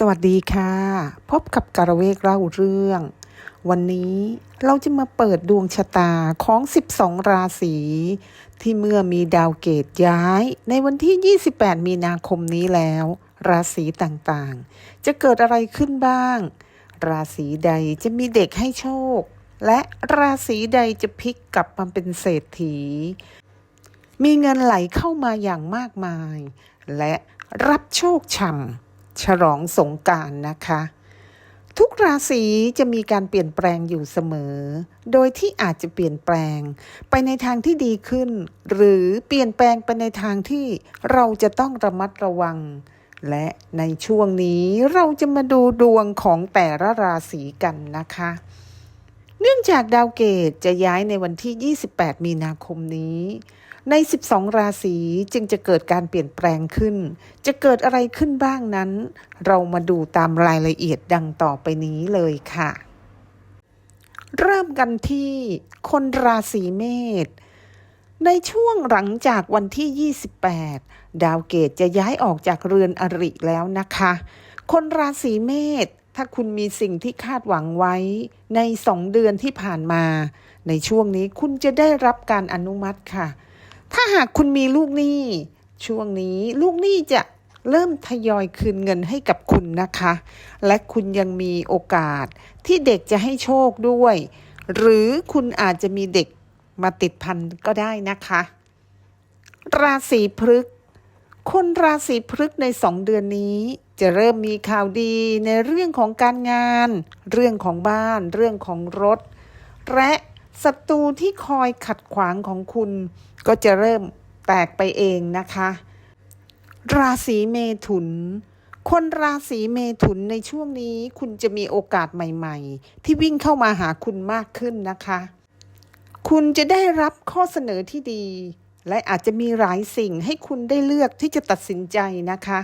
สวัสดีค่ะ พบกับการเวกเล่าเรื่อง วันนี้เราจะมาเปิดดวงชะตาของ 12 ราศี ที่เมื่อมีดาวเกตย้าย ในวันที่ 28 มีนาคมนี้แล้ว ราศีต่างๆ จะเกิดอะไรขึ้นบ้าง ราศีใดจะมีเด็กให้โชค และราศีใดจะพลิกกลับมาเป็นเศรษฐี มีเงินไหลเข้ามาอย่างมากมาย และรับโชคช่ำ ฉลองสงการนะคะ ทุกราศีจะมีการเปลี่ยนแปลงอยู่เสมอ โดยที่อาจจะเปลี่ยนแปลง ไปในทางที่ดีขึ้น หรือเปลี่ยนแปลงไปในทางที่เราจะต้องระมัดระวัง และในช่วงนี้เราจะมาดูดวงของแต่ละราศีกันนะคะ เนื่องจากดาวเกตจะย้ายในวันที่ 28 มีนาคมนี้ ใน 12 ราศีจึงจะเกิดการเปลี่ยนแปลงขึ้น จะเกิดอะไรขึ้นบ้างนั้น เรามาดูตามรายละเอียดดังต่อไปนี้เลยค่ะ เริ่มกันที่คนราศีเมษในช่วงหลังจากวันที่ 28 ดาวเกตจะย้ายออกจากเรือนอริแล้วนะคะ คนราศีเมษ ถ้าคุณมีสิ่งที่คาดหวังไว้ในสองเดือนที่ผ่านมา ในช่วงนี้คุณจะได้รับการอนุมัติค่ะ ถ้าหากคุณมีลูกหนี้ ช่วงนี้ลูกหนี้จะเริ่มทยอยคืนเงินให้กับคุณนะคะ และคุณยังมีโอกาสที่เด็กจะให้โชคด้วย หรือคุณอาจจะมีเด็กมาติดพันก็ได้นะคะ ราศีพฤกษ์คนราศีพฤกษ์ในสองเดือนนี้ จะเริ่มมีข่าวดีในเรื่องของการงาน เรื่องของบ้าน เรื่องของรถ และศัตรูที่คอยขัดขวางของคุณ ก็จะเริ่มแตกไปเองนะคะ ราศีเมถุน คนราศีเมถุนในช่วงนี้คุณจะมีโอกาสใหม่ๆ ที่วิ่งเข้ามาหาคุณมากขึ้นนะคะ คุณจะได้รับข้อเสนอที่ดี และอาจจะมีหลายสิ่งให้คุณได้เลือกที่จะตัดสินใจนะคะ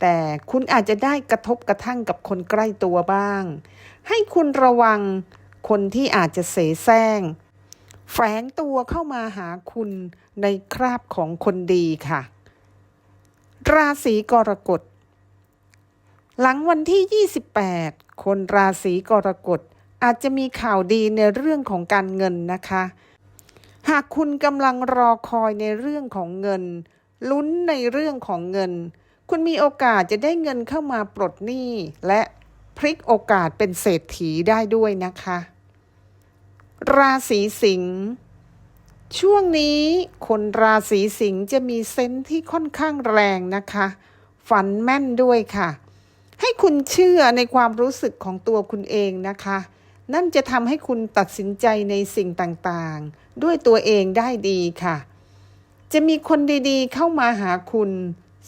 แต่คุณอาจจะได้กระทบกระทั่งกับคนใกล้ตัวบ้าง ให้คุณระวังคนที่อาจจะเสแสร้ง แฝงตัวเข้ามาหาคุณในคราบของคนดีค่ะ ราศีกรกฎ หลังวันที่ 28 คนราศีกรกฎอาจจะมีข่าวดีในเรื่องของการเงินนะคะ หากคุณกำลังรอคอยในเรื่องของเงิน ลุ้นในเรื่องของเงิน คุณมีโอกาสจะได้เงินเข้ามาปลดหนี้และพลิกโอกาสเป็นเศรษฐีได้ด้วยนะคะ ราศีสิงห์ช่วงนี้คนราศีสิงห์จะมีเซนส์ที่ค่อนข้างแรงนะคะ ฝันแม่นด้วยค่ะ ให้คุณเชื่อในความรู้สึกของตัวคุณเองนะคะ นั่นจะทำให้คุณตัดสินใจในสิ่งต่างๆ ด้วยตัวเองได้ดีค่ะ จะมีคนดีๆเข้ามาหาคุณ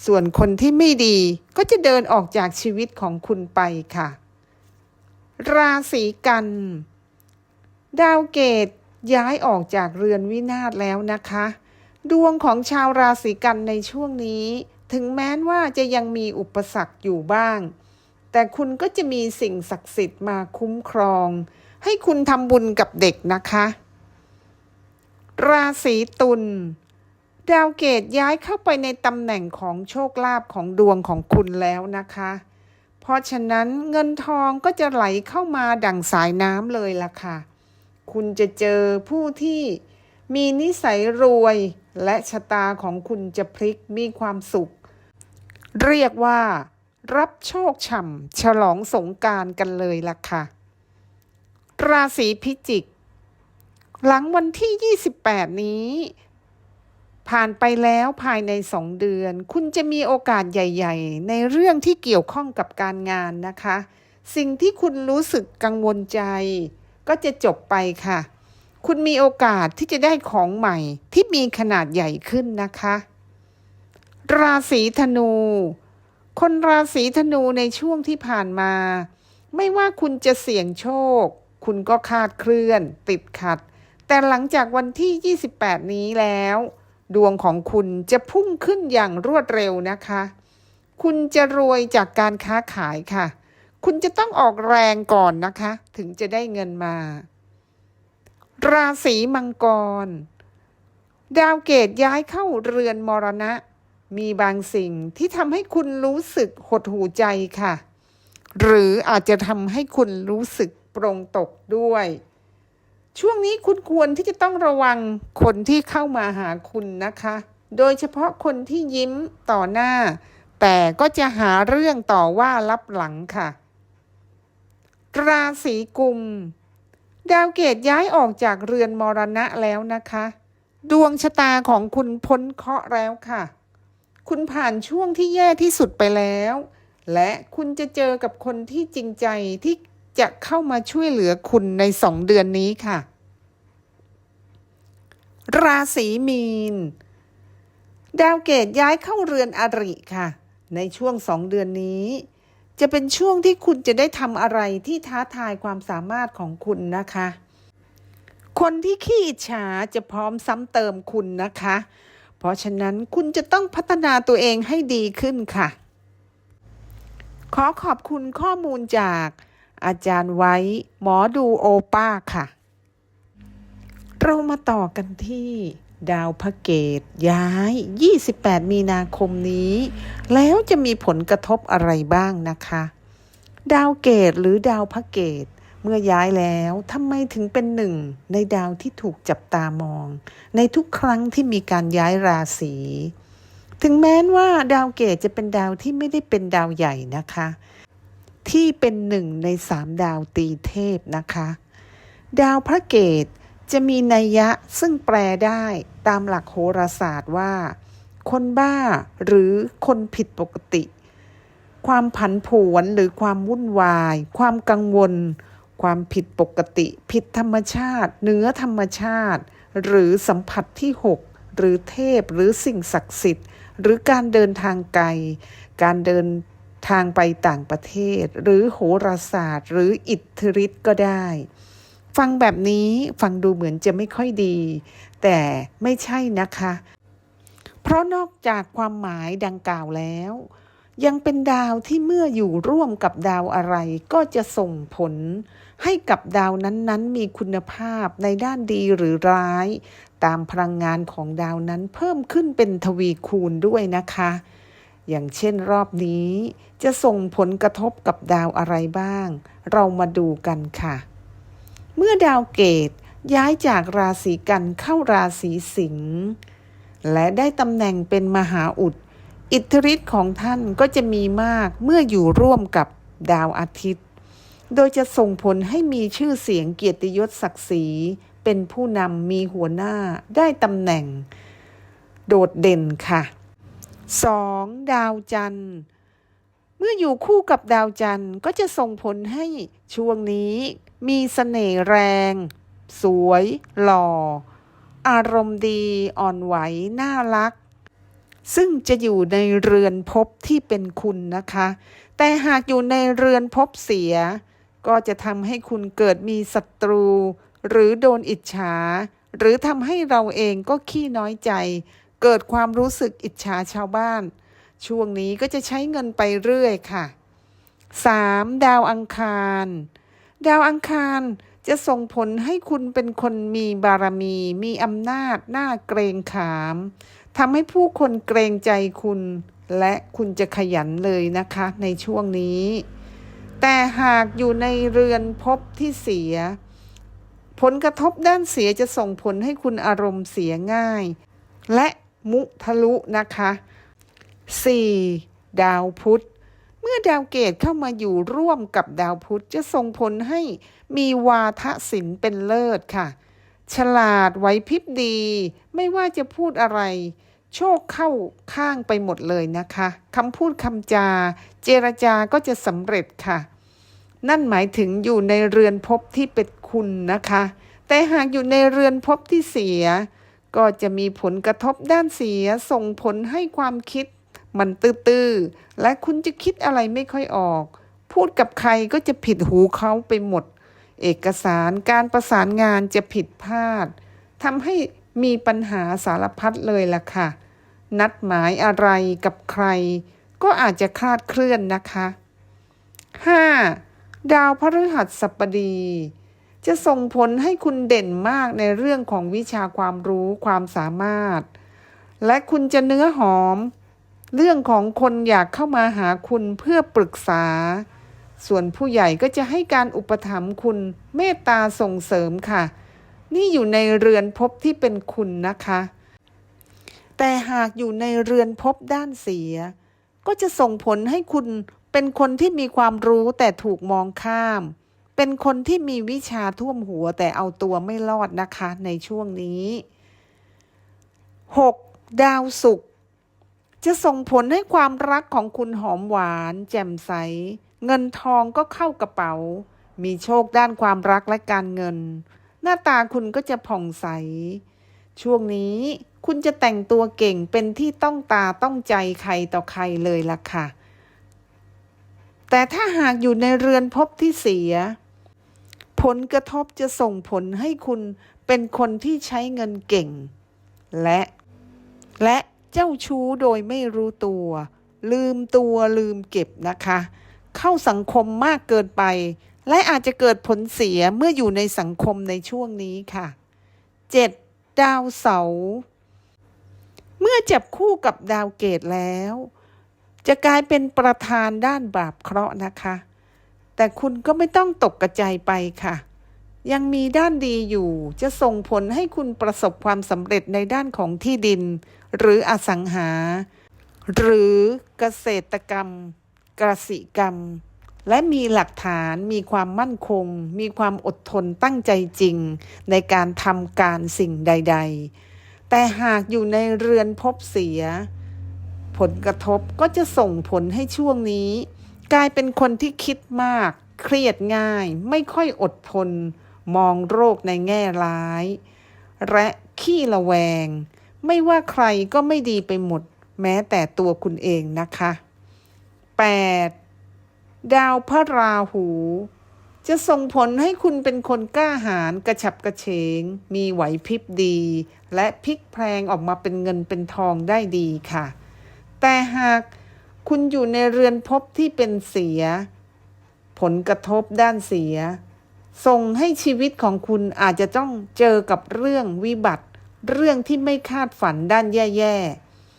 ส่วนคนที่ไม่ดีก็จะเดินออกจากชีวิตของคุณไปค่ะ ราศีกัน ดาวเกตย้ายออกจากเรือนวินาศแล้วนะคะ ดวงของชาวราศีกันในช่วงนี้ ถึงแม้ว่าจะยังมีอุปสรรคอยู่บ้าง แต่คุณก็จะมีสิ่งศักดิ์สิทธิ์มาคุ้มครอง ให้คุณทำบุญกับเด็กนะคะ ราศีตุล ดาวเกตย้ายเข้าไปในตำแหน่งของโชคลาภของดวงของคุณแล้วนะคะ เพราะฉะนั้นเงินทองก็จะไหลเข้ามาดั่งสายน้ำเลยล่ะค่ะ คุณจะเจอผู้ที่มีนิสัยรวยและชะตาของคุณจะพลิกมีความสุข เรียกว่า รับโชคฉ่ำฉลองสงการกันเลยล่ะค่ะ ราศีพิจิก หลังวันที่ 28 นี้ ผ่านไปแล้วภายในสองเดือน คุณจะมีโอกาสใหญ่ ๆ ในเรื่องที่เกี่ยวข้องกับการงานนะคะ สิ่งที่คุณรู้สึกกังวลใจ ก็จะจบไปค่ะ คุณมีโอกาสที่จะได้ของใหม่ที่มีขนาดใหญ่ขึ้นนะคะ ราศีธนู คนราศีธนูในช่วงที่ผ่านมา ไม่ว่าคุณจะเสี่ยงโชค คุณก็คาดเคลื่อน ติดขัด แต่หลังจากวันที่ 28 นี้แล้ว ดวงของคุณจะพุ่งขึ้นอย่างรวดเร็วนะคะ คุณจะรวยจากการค้าขายค่ะ คุณจะต้องออกแรงก่อนนะคะ ถึงจะได้เงินมา ราศีมังกร ดาวเกตย้ายเข้าเรือนมรณะ มีบางสิ่งที่ทำให้คุณรู้สึกหดหูใจค่ะ หรืออาจจะทำให้คุณรู้สึกโปร่งตกด้วย ช่วงนี้คุณควรที่จะต้องระวังคนที่เข้ามาหาคุณนะคะ โดยเฉพาะคนที่ยิ้มต่อหน้า แต่ก็จะหาเรื่องต่อว่ารับหลังค่ะ ราศีกุม ดาวเกตย้ายออกจากเรือนมรณะแล้วนะคะ ดวงชะตาของคุณพ้นเคราะห์แล้วค่ะ คุณผ่านช่วงที่แย่ที่สุดไปแล้ว และคุณจะเจอกับคนที่จริงใจที่ จะเข้ามาช่วยเหลือคุณในสองเดือนนี้ค่ะ ราศีมีน ดาวเกตย้ายเข้าเรือนอริค่ะ ในช่วงสองเดือนนี้ จะเป็นช่วงที่คุณจะได้ทำอะไรที่ท้าทายความสามารถของคุณนะคะ คนที่ขี้อิจฉาจะพร้อมซ้ำเติมคุณนะคะ เพราะฉะนั้นคุณจะต้องพัฒนาตัวเองให้ดีขึ้นค่ะขอขอบคุณข้อมูลจาก อาจารย์ไว้ หมอดูโอป้าค่ะ เรามาต่อกันที่ดาวพระเกตย้าย 28 มีนาคมนี้ แล้วจะมีผลกระทบอะไรบ้างนะคะ ดาวเกตหรือดาวพระเกตเมื่อย้ายแล้วทำไมถึงเป็นหนึ่งในดาวที่ถูกจับตามอง ในทุกครั้งที่มีการย้ายราศีถึงแม้ว่าดาวเกตจะเป็นดาวที่ไม่ได้เป็นดาวใหญ่นะคะ ที่เป็นหนึ่งในสามดาวตีเทพนะคะ ดาวพระเกตจะมีนัยยะซึ่งแปลได้ตามหลักโหราศาสตร์ว่า คนบ้าหรือคนผิดปกติ ความผันผวนหรือความวุ่นวาย ความกังวล ความผิดปกติ ผิดธรรมชาติเหนือธรรมชาติ หรือสัมผัสที่6หรือเทพหรือสิ่งศักดิ์สิทธิ์ หรือการเดินทางไกล การเดิน ทางไปต่างประเทศ หรือโหราศาสตร์ หรืออิทธิฤทธิ์ก็ได้ ฟังแบบนี้ฟังดูเหมือนจะไม่ค่อยดี แต่ไม่ใช่นะคะ เพราะนอกจากความหมายดังกล่าวแล้ว ยังเป็นดาวที่เมื่ออยู่ร่วมกับดาวอะไร ก็จะส่งผล ให้กับดาวนั้นๆ มีคุณภาพในด้านดีหรือร้าย ตามพลังงานของดาวนั้นเพิ่มขึ้นเป็นทวีคูณด้วยนะคะ อย่างเช่นรอบนี้ จะส่งผลกระทบกับดาวอะไรบ้าง เรามาดูกันค่ะ เมื่อดาวเกตย้ายจากราศีกันเข้าราศีสิงห์และได้ตำแหน่งเป็นมหาอุด อิทธิฤทธิ์ของท่านก็จะมีมากเมื่ออยู่ร่วมกับดาวอาทิตย์ โดยจะส่งผลให้มีชื่อเสียงเกียรติยศศักดิ์ศรี เป็นผู้นำมีหัวหน้าได้ตำแหน่ง โดดเด่นค่ะ 2. ดาวจันทร์ เมื่ออยู่คู่กับดาวจันทร์ก็จะส่งผลให้ช่วงนี้มีเสน่ห์แรง สวย หล่อ อารมณ์ดีอ่อนไหว น่ารัก ซึ่งจะอยู่ในเรือนภพที่เป็นคุณนะคะ แต่หากอยู่ในเรือนภพเสีย ก็จะทำให้คุณเกิดมีศัตรู หรือโดนอิจฉา หรือทำให้เราเองก็ขี้น้อยใจ เกิดความรู้สึกอิจฉาชาวบ้าน ช่วงนี้ก็จะใช้เงินไปเรื่อยค่ะ 3. ดาวอังคาร ดาวอังคารจะส่งผลให้คุณเป็นคนมีบารมี มีอำนาจหน่าเกรงขามทำให้ผู้คนเกรงใจคุณ และคุณจะขยันเลยนะคะในช่วงนี้ แต่หากอยู่ในเรือนภพที่เสีย ผลกระทบด้านเสียจะส่งผลให้คุณอารมณ์เสียง่าย และ มุทะลุนะคะ 4. ดาวพุธ เมื่อดาวเกตเข้ามาอยู่ร่วมกับดาวพุธจะส่งผลให้มีวาทศิลป์เป็นเลิศค่ะ ฉลาดไหวพริบดี ไม่ว่าจะพูดอะไร โชคเข้าข้างไปหมดเลยนะคะคำพูดคำจา เจรจาก็จะสำเร็จค่ะ นั่นหมายถึงอยู่ในเรือนภพที่เป็นคุณนะคะ แต่หากอยู่ในเรือนภพที่เสีย ก็จะมีผลกระทบด้านเสียส่งผลให้ความคิด มันตื้อๆ และคุณจะคิดอะไรไม่ค่อยออก พูดกับใครก็จะผิดหูเขาไปหมด เอกสารการประสานงานจะผิดพลาดทำให้มีปัญหาสารพัดเลยล่ะค่ะ นัดหมายอะไรกับใคร ก็อาจจะคลาดเคลื่อนนะคะ 5. ดาวพฤหัสบดี จะส่งผลให้คุณเด่นมากในเรื่องของวิชาความรู้ความสามารถ และคุณจะเนื้อหอม เรื่องของคนอยากเข้ามาหาคุณเพื่อปรึกษา ส่วนผู้ใหญ่ก็จะให้การอุปถัมภ์คุณเมตตาส่งเสริมค่ะ นี่อยู่ในเรือนภพที่เป็นคุณนะคะ แต่หากอยู่ในเรือนภพด้านเสีย ก็จะส่งผลให้คุณเป็นคนที่มีความรู้แต่ถูกมองข้าม เป็นคนที่มีวิชาท่วมหัวแต่เอาตัวไม่รอดนะคะในช่วงนี้ 6. ดาวศุกร์จะส่งผลให้ความรักของคุณหอมหวาน แจ่มใส เงินทองก็เข้ากระเป๋า มีโชคด้านความรักและการเงิน หน้าตาคุณก็จะผ่องใส ช่วงนี้คุณจะแต่งตัวเก่งเป็นที่ต้องตาต้องใจใครต่อใครเลยล่ะค่ะ แต่ถ้าหากอยู่ในเรือนภพที่เสีย ผลกระทบจะส่งผลให้คุณเป็นคนที่ใช้เงินเก่ง และ และเจ้าชู้โดยไม่รู้ตัว ลืมตัวลืมเก็บนะคะ เข้าสังคมมากเกินไป และอาจจะเกิดผลเสียเมื่ออยู่ในสังคมในช่วงนี้ค่ะ 7. ดาวเสาร์เมื่อจับคู่กับดาวเกตแล้ว จะกลายเป็นประธานด้านบาปเคราะห์นะคะ แต่คุณก็ไม่ต้องตกกระจายไปค่ะ ยังมีด้านดีอยู่ จะส่งผลให้คุณประสบความสำเร็จในด้านของที่ดิน หรืออสังหา หรือเกษตรกรรมกสิกรรม และมีหลักฐานมีความมั่นคง มีความอดทนตั้งใจจริง ในการทำการสิ่งใด ๆ แต่หากอยู่ในเรือนพบเสีย ผลกระทบก็จะส่งผลให้ช่วงนี้ กลายเป็นคนที่คิดมาก เครียดง่าย ไม่ค่อยอดทน มองโรคในแง่ร้าย และขี้ระแวง ไม่ว่าใครก็ไม่ดีไปหมด แม้แต่ตัวคุณเองนะคะ 8. ดาวพระราหู จะส่งผลให้คุณเป็นคนกล้าหาญกระฉับกระเฉง มีไหวพริบดี และพลิกแพลงออกมาเป็นเงินเป็นทองได้ดีค่ะ แต่หาก คุณอยู่ในเรือนภพที่เป็นเสีย ผลกระทบด้านเสีย ส่งให้ชีวิตของคุณอาจจะต้องเจอกับเรื่องวิบัติ เรื่องที่ไม่คาดฝันด้านแย่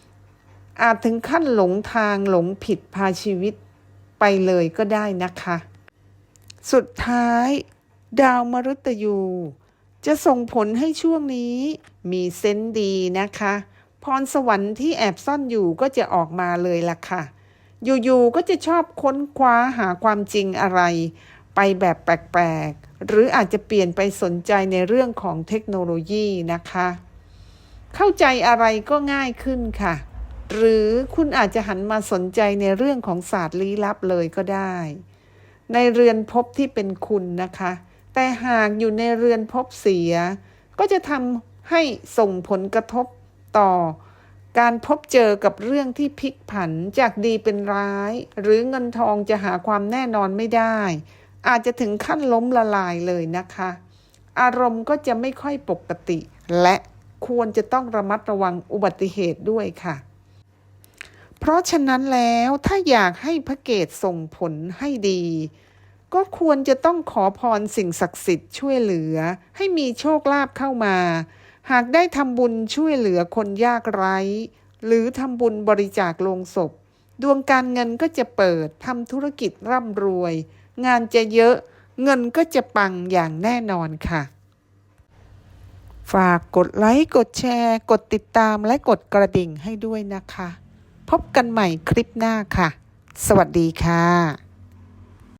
ๆ อาจถึงขั้นหลงทางหลงผิดพาชีวิตไปเลยก็ได้นะคะ สุดท้าย ดาวมฤตยูจะส่งผลให้ช่วงนี้มีเซนส์ดีนะคะ พรสวรรค์ที่แอบซ่อนอยู่ก็จะออกมาเลยล่ะค่ะ อยู่ๆก็จะชอบค้นคว้าหาความจริงอะไร ไปแบบแปลกๆ หรืออาจจะเปลี่ยนไปสนใจในเรื่องของเทคโนโลยีนะคะ เข้าใจอะไรก็ง่ายขึ้นค่ะ หรือคุณอาจจะหันมาสนใจในเรื่องของศาสตร์ลี้ลับเลยก็ได้ ในเรือนภพที่เป็นคุณนะคะ แต่หากอยู่ในเรือนภพเสีย ก็จะทำให้ส่งผลกระทบต่อ การพบเจอกับเรื่องที่พลิกผันจากดีเป็นร้าย หรือเงินทองจะหาความแน่นอนไม่ได้ อาจจะถึงขั้นล้มละลายเลยนะคะ อารมณ์ก็จะไม่ค่อยปกติ และควรจะต้องระมัดระวังอุบัติเหตุด้วยค่ะ เพราะฉะนั้นแล้วถ้าอยากให้พระเกตส่งผลให้ดี ก็ควรจะต้องขอพรสิ่งศักดิ์สิทธิ์ช่วยเหลือ ให้มีโชคลาภเข้ามา หากได้ทำบุญช่วยเหลือคนยากไร้ หรือทำบุญบริจาคโลงศพ ดวงการเงินก็จะเปิดทำธุรกิจร่ำรวย งานจะเยอะเงินก็จะปังอย่างแน่นอนค่ะ ฝากกดไลค์ กดแชร์ กดติดตามและกดกระดิ่งให้ด้วยนะคะ พบกันใหม่คลิปหน้าค่ะ สวัสดีค่ะ